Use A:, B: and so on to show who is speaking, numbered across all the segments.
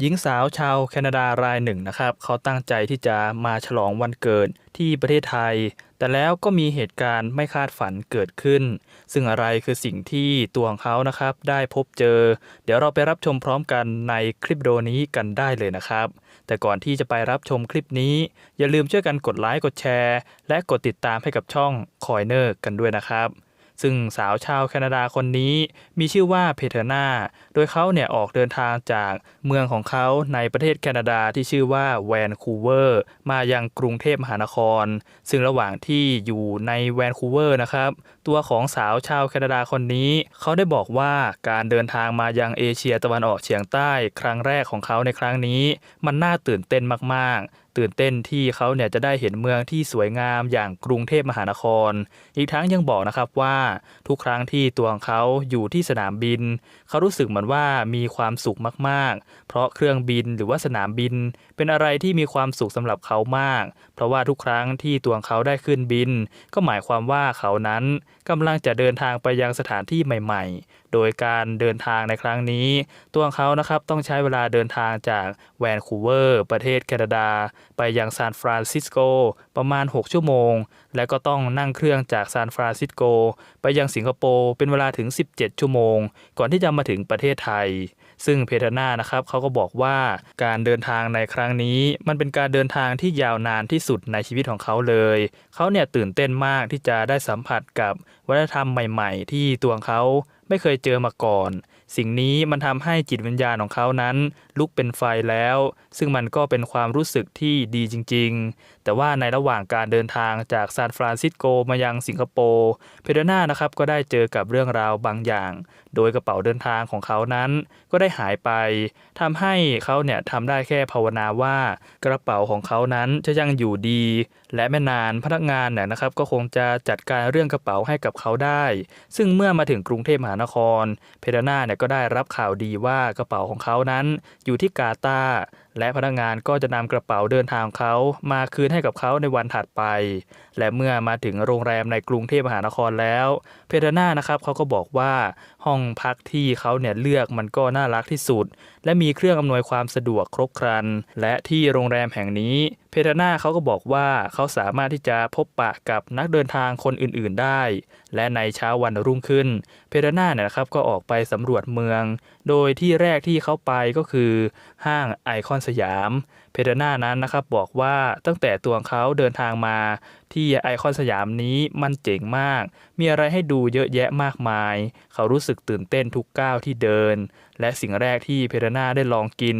A: หญิงสาวชาวแคนาดารายหนึ่งนะครับ เขาตั้งใจที่จะมาฉลองวันเกิดที่ประเทศไทย แต่แล้วก็มีเหตุการณ์ไม่คาดฝันเกิดขึ้น ซึ่งอะไรคือสิ่งที่ตัวของเขานะครับ ได้พบเจอ เดี๋ยวเราไปรับชมพร้อมกันในคลิปวิดีโอนี้กันได้เลยนะครับ แต่ก่อนที่จะไปรับชมคลิปนี้ อย่าลืมช่วยกันกดไลค์กดแชร์ และกดติดตามให้กับช่องคอยเนอร์กันด้วยนะครับ ซึ่งสาวชาวแคนาดาคนนี้มีชื่อว่าเพเทอร์นาโดยเขาเนี่ยออกเดินทางจากเมืองของเขาในประเทศแคนาดาที่ชื่อว่าแวนคูเวอร์มายังกรุงเทพมหานคร ซึ่งระหว่างที่อยู่ในแวนคูเวอร์นะครับ ตัวของสาวชาวแคนาดาคนนี้ เขาได้บอกว่าการเดินทางมายังเอเชียตะวันออกเฉียงใต้ ครั้งแรกของเขาในครั้งนี้ มันน่าตื่นเต้นมากๆ ตื่นเต้นที่เขาเนี่ยจะได้เห็นเมืองที่สวยงามอย่างกรุงเทพมหานคร อีกทั้งยังบอกนะครับว่าทุกครั้งที่ตัวของเขาอยู่ที่สนามบิน เขารู้สึกเหมือนว่ามีความสุขมากๆ เพราะเครื่องบินหรือว่าสนามบิน เป็นอะไรที่มีความสุขสำหรับเขามาก เพราะว่าทุกครั้งที่ตัวของเขาได้ขึ้นบิน ก็หมายความว่าเขานั้นกำลังจะเดินทางไปยังสถานที่ใหม่ ๆ โดยการเดินทางในครั้งนี้ ตัวของเขานะครับต้องใช้เวลาเดินทางจากแวนคูเวอร์ ประเทศแคนาดาไปยังซานฟรานซิสโกประมาณ 6 ชั่วโมง และก็ต้องนั่งเครื่องจากซานฟรานซิสโกไปยังสิงคโปร์เป็นเวลาถึง 17 ชั่วโมง ก่อนที่จะมาถึงประเทศไทย ซึ่งเพเทนานะครับเขาก็บอกว่าการเดินทางในครั้งนี้ มันเป็นการเดินทางที่ยาวนานที่สุดในชีวิตของเขาเลย เขาเนี่ยตื่นเต้นมากที่จะได้สัมผัสกับวัฒนธรรมใหม่ ๆ ที่ตัวเขาไม่เคยเจอมาก่อน สิ่งนี้มันทำให้จิตวิญญาณของเขานั้น ลุกเป็นไฟแล้ว ซึ่งมันก็เป็นความรู้สึกที่ดีจริง ๆ แต่ว่าในระหว่างการเดินทางจากซานฟรานซิสโกมายังสิงคโปร์เพเดนานะครับก็ได้เจอกับเรื่องราวบางอย่าง โดยกระเป๋าเดินทางของเขานั้น ก็ได้หายไปทำให้เขาเนี่ยทำได้แค่ภาวนาว่ากระเป๋าของเขานั้นจะยังอยู่ดี และไม่นานพนักงานเนี่ยนะครับก็คงจะจัดการเรื่องกระเป๋าให้กับเขาได้ ซึ่งเมื่อมาถึงกรุงเทพมหานคร เพดานาเนี่ยก็ได้รับข่าวดีว่ากระเป๋าของเขานั้นอยู่ที่กาตา และพนักงานก็จะนำกระเป๋าเดินทางของเขามาคืนให้กับเขาในวันถัดไป และเมื่อมาถึงโรงแรมในกรุงเทพมหานครแล้ว เพเดนานะครับเขาก็บอกว่าห้องพักที่เขาเนี่ยเลือกมันก็น่ารักที่สุด และมีเครื่องอำนวยความสะดวกครบครัน และที่โรงแรมแห่งนี้ เพเทนาเขาก็บอกว่าเขาสามารถที่จะพบปะกับนักเดินทางคนอื่นๆได้ และในเช้าวันรุ่งขึ้น เพเทนาเนี่ยนะครับก็ออกไปสำรวจเมือง โดยที่แรกที่เขาไปก็คือห้างไอคอนสยาม เพเทนานั้นนะครับบอกว่าตั้งแต่ตัวเขาเดินทางมาที่ไอคอนสยามนี้มันเจ๋งมาก มีอะไรให้ดูเยอะแยะมากมาย เขารู้สึกตื่นเต้นทุกก้าวที่เดิน และสิ่งแรกที่เพเทนาได้ลองกิน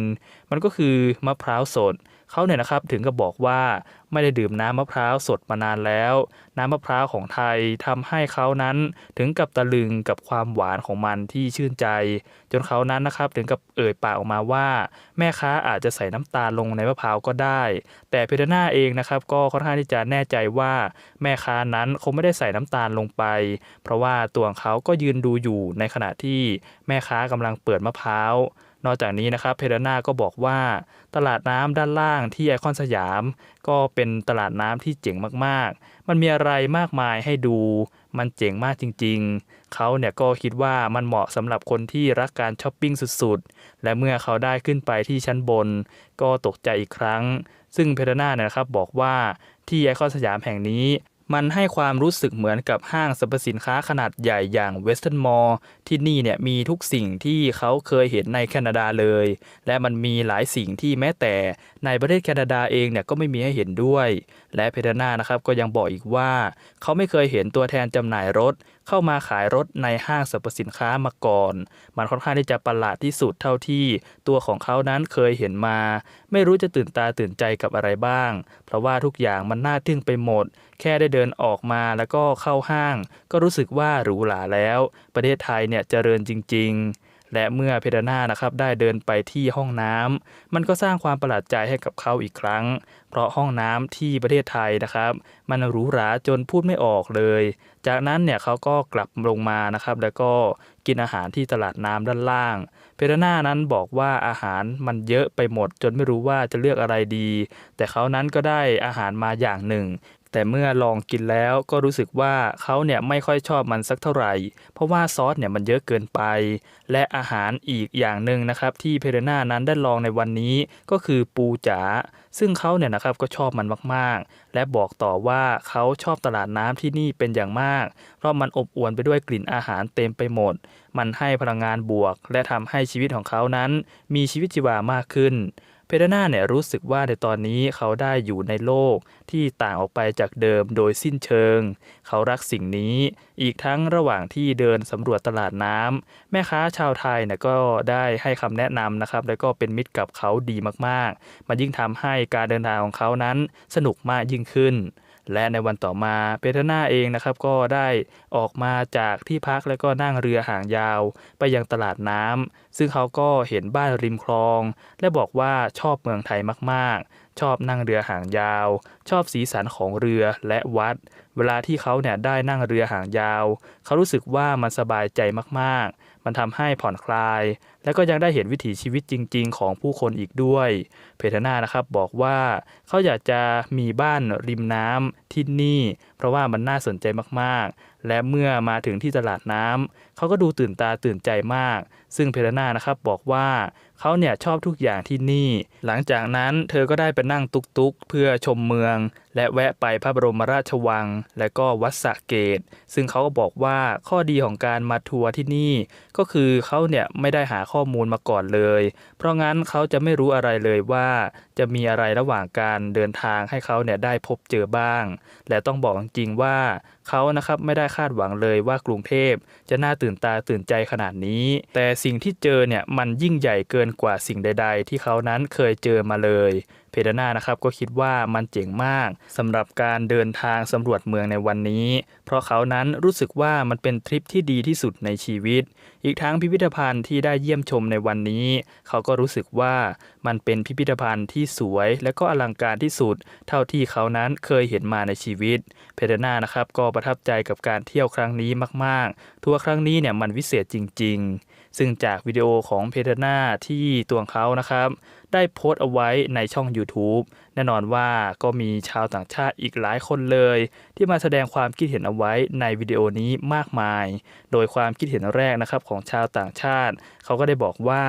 A: มันก็คือมะพร้าวสดเขาเนี่ยนะครับถึงกับบอกว่า ไม่ได้ดื่มน้ำมะพร้าวสดมานานแล้ว น้ำมะพร้าวของไทยทำให้เขานั้นถึงกับตะลึงกับความหวานของมันที่ชื่นใจ จนเขานั้นนะครับถึงกับเอ่ยปากออกมาว่า แม่ค้าอาจจะใส่น้ำตาลลงในมะพร้าวก็ได้ แต่เพเทนาเองนะครับก็ค่อนข้างที่จะแน่ใจว่าแม่ค้านั้นคงไม่ได้ใส่น้ำตาลลงไป เพราะว่าตัวของเขาก็ยืนดูอยู่ในขณะที่แม่ค้ากำลังเปิดมะพร้าวนอกจากนี้นะครับเพเดนาก็บอกว่า ตลาดน้ำด้านล่างที่ไอคอนสยาม ก็เป็นตลาดน้ำที่เจ๋งมากๆ มันมีอะไรมากมายให้ดู มันเจ๋งมากจริงๆ เขาเนี่ยก็คิดว่ามันเหมาะสำหรับคนที่รักการช้อปปิ้งสุดๆ และเมื่อเขาได้ขึ้นไปที่ชั้นบน ก็ตกใจอีกครั้ง ซึ่งเพเดนาเนี่ยนะครับบอกว่าที่ไอคอนสยามแห่งนี้ มันให้ความรู้สึกเหมือนกับห้างสรรพสินค้าขนาดใหญ่อย่างเวสเทิร์นมอลล์ที่นี่เนี่ยมีทุกสิ่งที่เขาเคยเห็นในแคนาดาเลย และมันมีหลายสิ่งที่แม้แต่ในประเทศแคนาดาเองเนี่ยก็ไม่มีให้เห็นด้วย และเพเดนานะครับก็ยังบอกอีกว่า เขาไม่เคยเห็นตัวแทนจำหน่ายรถ เข้ามาขายรถในห้างสรรพสินค้ามาก่อน มันค่อนข้างที่จะประหลาดที่สุดเท่าที่ตัวของเขานั้นเคยเห็นมา ไม่รู้จะตื่นตาตื่นใจกับอะไรบ้าง เพราะว่าทุกอย่างมันน่าทึ่งไปหมด แค่ได้เดินออกมาแล้วก็เข้าห้าง ก็รู้สึกว่าหรูหราแล้ว ประเทศไทยเนี่ยเจริญจริง ๆ และเมื่อเพดานานะครับได้เดินไปที่ห้องน้ำมันก็สร้างความประหลาดใจให้กับเขาอีกครั้ง เพราะห้องน้ำที่ประเทศไทยนะครับ มันหรูหราจนพูดไม่ออกเลย จากนั้นเนี่ยเขาก็กลับลงมานะครับ แล้วก็กินอาหารที่ตลาดน้ำด้านล่าง เพดานานั้นบอกว่าอาหารมันเยอะไปหมด จนไม่รู้ว่าจะเลือกอะไรดี แต่เขานั้นก็ได้อาหารมาอย่างหนึ่ง แต่เมื่อลองกินแล้วก็รู้สึกว่าเขาเนี่ยไม่ค่อยชอบมันสักเท่าไหร่ เพราะว่าซอสเนี่ยมันเยอะเกินไป และอาหารอีกอย่างหนึ่งนะครับที่เพเรน่านั้นได้ลองในวันนี้ก็คือปูจ๋าซึ่งเขาเนี่ยนะครับก็ชอบมันมากๆ และบอกต่อว่าเขาชอบตลาดน้ำที่นี่เป็นอย่างมาก เพราะมันอบอวลไปด้วยกลิ่นอาหารเต็มไปหมด มันให้พลังงานบวก และทำให้ชีวิตของเขานั้น มีชีวิตชีวามากขึ้น เพเดนาเนี่ยรู้สึกว่าในตอนนี้เขาได้อยู่ในโลกที่ต่างออกไปจากเดิมโดยสิ้นเชิง เขารักสิ่งนี้ อีกทั้งระหว่างที่เดินสำรวจตลาดน้ำแม่ค้าชาวไทยเนี่ยก็ได้ให้คำแนะนำนะครับ แล้วก็เป็นมิตรกับเขาดีมากๆ มันยิ่งทำให้การเดินทางของเขานั้นสนุกมากยิ่งขึ้น และในวันต่อมาเปเทนาเองนะครับก็ได้ออกมาจากที่พักแล้วก็นั่งเรือหางยาว ไปยังตลาดน้ำซึ่งเขาก็เห็นบ้านริมคลอง และบอกว่าชอบเมืองไทยมากๆ ชอบนั่งเรือหางยาว ชอบสีสันของเรือและวัด เวลาที่เขาเนี่ยได้นั่งเรือหางยาว เขารู้สึกว่ามันสบายใจมากๆ มันทำให้ผ่อนคลาย และก็ยังได้เห็นวิถีชีวิตจริง ๆ ของผู้คนอีกด้วย เพเทนานะครับบอกว่าเขาอยากจะมีบ้านริมน้ำที่นี่ เพราะว่ามันน่าสนใจมากๆ และเมื่อมาถึงที่ตลาดน้ำเขาก็ดูตื่นตาตื่นใจมาก ซึ่งเพเทนานะครับบอกว่า เขาเนี่ยชอบทุกอย่างที่นี่ หลังจากนั้นเธอก็ได้ไปนั่งตุกๆ เพื่อชมเมือง และแวะไปพระบรมราชวัง และก็วัดสะเกตซึ่งเขาก็บอกว่าข้อดีของการมาทัวร์ที่นี่ ก็คือเขาเนี่ยไม่ได้หาข้อมูลมาก่อนเลย เพราะงั้นเขาจะไม่รู้อะไรเลยว่าจะมีอะไรระหว่างการเดินทางให้เขาเนี่ยได้พบเจอบ้าง และต้องบอกจริงๆว่าเขานะครับไม่ได้คาดหวังเลยว่ากรุงเทพจะน่าตื่นตาตื่นใจขนาดนี้ แต่สิ่งที่เจอเนี่ยมันยิ่งใหญ่เกินกว่าสิ่งใด ๆ ที่เขานั้นเคยเจอมาเลย เพดานานะครับก็คิดว่ามันเจ๋งมากสำหรับการเดินทางสำรวจเมืองในวันนี้ เพราะเขานั้นรู้สึกว่ามันเป็นทริปที่ดีที่สุดในชีวิต อีกทั้งพิพิธภัณฑ์ที่ได้เยี่ยมชมในวันนี้ เขาก็รู้สึกว่ามันเป็นพิพิธภัณฑ์ที่สวยและก็อลังการที่สุด เท่าที่เขานั้นเคยเห็นมาในชีวิต เพเดนานะครับก็ประทับใจกับการเที่ยวครั้งนี้มาก ๆ ทัวร์ครั้งนี้เนี่ยมันวิเศษจริง ๆ ซึ่งจากวิดีโอของเพเดนาที่ตัวเขานะครับ ได้โพสต์เอาไว้ในช่อง YouTube แน่นอนว่าก็มีชาวต่างชาติอีกหลายคนเลย ที่มาแสดงความคิดเห็นเอาไว้ในวิดีโอนี้มากมาย โดยความคิดเห็นแรกนะครับของชาวต่างชาติ เขาก็ได้บอกว่า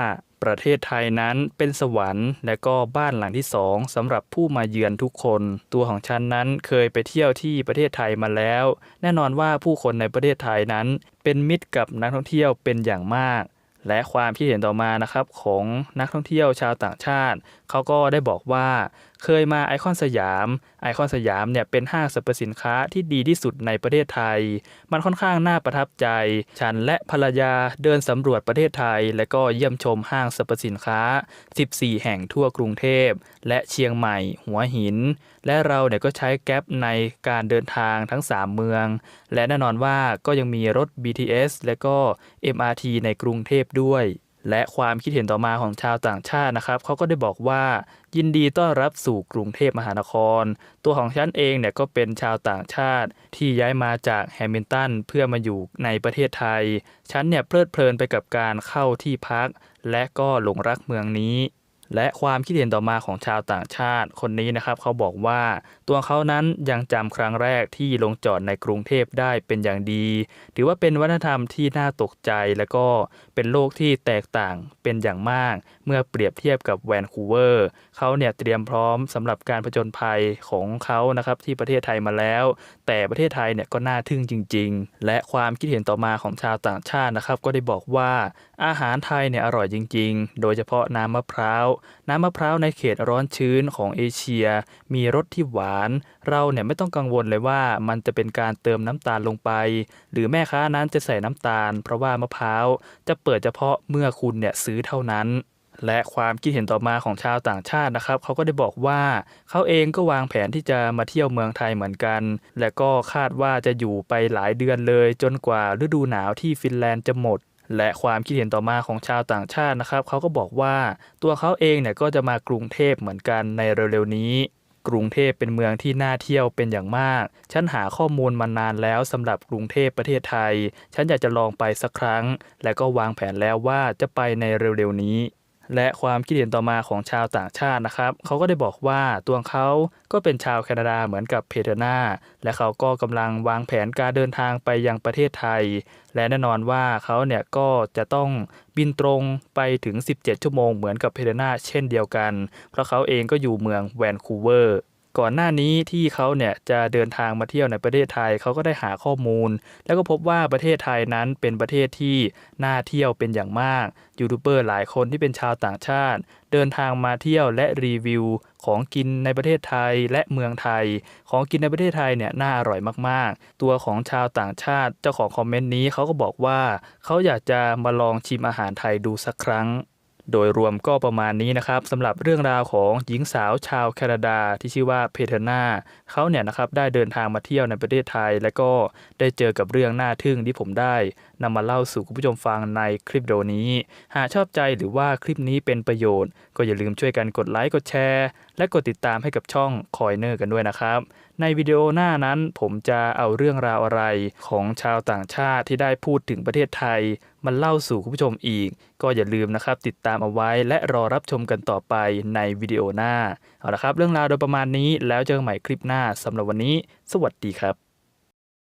A: ประเทศไทยนั้นเป็นสวรรค์ และก็บ้านหลังที่สองสำหรับผู้มาเยือนทุกคน ตัวของฉันนั้นเคยไปเที่ยวที่ประเทศไทยมาแล้ว แน่นอนว่าผู้คนในประเทศไทยนั้น เป็นมิตรกับนักท่องเที่ยวเป็นอย่างมาก และความคิดเห็นต่อมานะครับของนักท่องเที่ยวชาวต่างชาติเขาก็ได้บอกว่า เคยมาไอคอนสยาม ไอคอนสยามเนี่ยเป็นห้างสรรพสินค้าที่ดีที่สุดในประเทศไทย มันค่อนข้างน่าประทับใจ ฉันและภรรยาเดินสำรวจประเทศไทย และก็เยี่ยมชมห้างสรรพสินค้า 14 แห่งทั่วกรุงเทพ และเชียงใหม่ หัวหิน และเราเนี่ยก็ใช้แก๊ปในการเดินทางทั้ง 3 เมือง และแน่นอนว่าก็ยังมีรถ BTS และก็ MRT ในกรุงเทพด้วย และความคิดเห็นต่อมาของชาวต่างชาตินะครับเขาก็ได้บอกว่า ยินดีต้อนรับสู่กรุงเทพมหานคร ตัวของฉันเองเนี่ยก็เป็นชาวต่างชาติ ที่ย้ายมาจากแฮมิลตันเพื่อมาอยู่ในประเทศไทย ฉันเนี่ยเพลิดเพลินไปกับการเข้าที่พัก และก็หลงรักเมืองนี้และความคิดเห็นต่อมาของชาวต่างชาติคนนี้นะครับ เขาบอกว่า ตัวเขานั้นยังจำครั้งแรกที่ลงจอดในกรุงเทพได้เป็นอย่างดี ถือว่าเป็นวัฒนธรรมที่น่าตกใจและก็เป็นโลกที่แตกต่างเป็นอย่างมาก เมื่อเปรียบเทียบกับแวนคูเวอร์เขาเนี่ยเตรียมพร้อมสำหรับการผจญภัยของเขานะครับที่ประเทศไทยมาแล้ว แต่ประเทศไทยเนี่ยก็น่าทึ่งจริง ๆ และความคิดเห็นต่อมาของชาวต่างชาตินะครับก็ได้บอกว่าอาหารไทยเนี่ยอร่อยจริง ๆ โดยเฉพาะน้ำมะพร้าว น้ำมะพร้าวในเขตร้อนชื้นของเอเชีย มีรสที่หวานเราเนี่ยไม่ต้องกังวลเลยว่ามันจะเป็นการเติมน้ำตาลลงไป หรือแม่ค้านั้นจะใส่น้ำตาล เพราะว่ามะพร้าวจะเปิดเฉพาะเมื่อคุณเนี่ยซื้อเท่านั้นและความคิดเห็นต่อมาของชาวต่างชาตินะครับเขาก็ได้บอกว่าเขาเองก็วางแผนที่จะมาเที่ยวเมืองไทยเหมือนกัน และก็คาดว่าจะอยู่ไปหลายเดือนเลย จนกว่าฤดูหนาวที่ฟินแลนด์จะหมด และความคิดเห็นต่อมาของชาวต่างชาตินะครับเขาก็บอกว่าตัวเขาเองเนี่ยก็จะมากรุงเทพเหมือนกันในเร็วๆนี้ กรุงเทพเป็นเมืองที่น่าเที่ยวเป็นอย่างมาก ฉันหาข้อมูลมานานแล้วสำหรับกรุงเทพประเทศไทย ฉันอยากจะลองไปสักครั้ง และก็วางแผนแล้วว่าจะไปในเร็วๆนี้ และความคิดเห็นต่อมาของชาวต่างชาตินะครับ เขาก็ได้บอกว่าตัวเขาก็เป็นชาวแคนาดาเหมือนกับเพเทนาและเขาก็กำลังวางแผนการเดินทางไปยังประเทศไทย และแน่นอนว่าเขาเนี่ยก็จะต้องบินตรงไปถึง 17 ชั่วโมงเหมือนกับเพเทนาเช่นเดียวกัน เพราะเขาเองก็อยู่เมืองแวนคูเวอร์ ก่อนหน้านี้ที่เขาเนี่ยจะเดินทางมาเที่ยวในประเทศไทยเขาก็ได้หาข้อมูล แล้วก็พบว่าประเทศไทยนั้นเป็นประเทศที่น่าเที่ยวเป็นอย่างมากยูทูบเบอร์หลายคนที่เป็นชาวต่างชาติ เดินทางมาเที่ยวและรีวิวของกินในประเทศไทยและเมืองไทย ของกินในประเทศไทยเนี่ยน่าอร่อยมากๆ ตัวของชาวต่างชาติเจ้าของคอมเมนต์นี้เขาก็บอกว่าเขาอยากจะมาลองชิมอาหารไทยดูสักครั้ง โดยรวมก็ประมาณนี้นะครับสำหรับเรื่องราวของหญิงสาวชาวแคนาดาที่ชื่อว่าเพเทนาเขาเนี่ยนะครับได้เดินทางมาเที่ยวในประเทศไทย และก็ได้เจอกับเรื่องน่าทึ่งที่ผมได้ นำมาเล่าสู่คุณผู้ชมฟังในคลิปวิดีโอนี้ หากชอบใจหรือว่าคลิปนี้เป็นประโยชน์ ก็อย่าลืมช่วยกันกดไลค์กดแชร์ และกดติดตามให้กับช่องคอยเนอร์กันด้วยนะครับ ในวิดีโอหน้านั้นผมจะเอาเรื่องราวอะไรของชาวต่างชาติที่ได้พูดถึงประเทศไทยมันเล่าสู่คุณผู้ชมอีก ก็อย่าลืมนะครับติดตามเอาไว้และรอรับชมกันต่อไปในวิดีโอหน้าเอาละครับ เรื่องราวโดยประมาณนี้แล้วเจอกันใหม่คลิปหน้าสำหรับวันนี้ สวัสดีครับ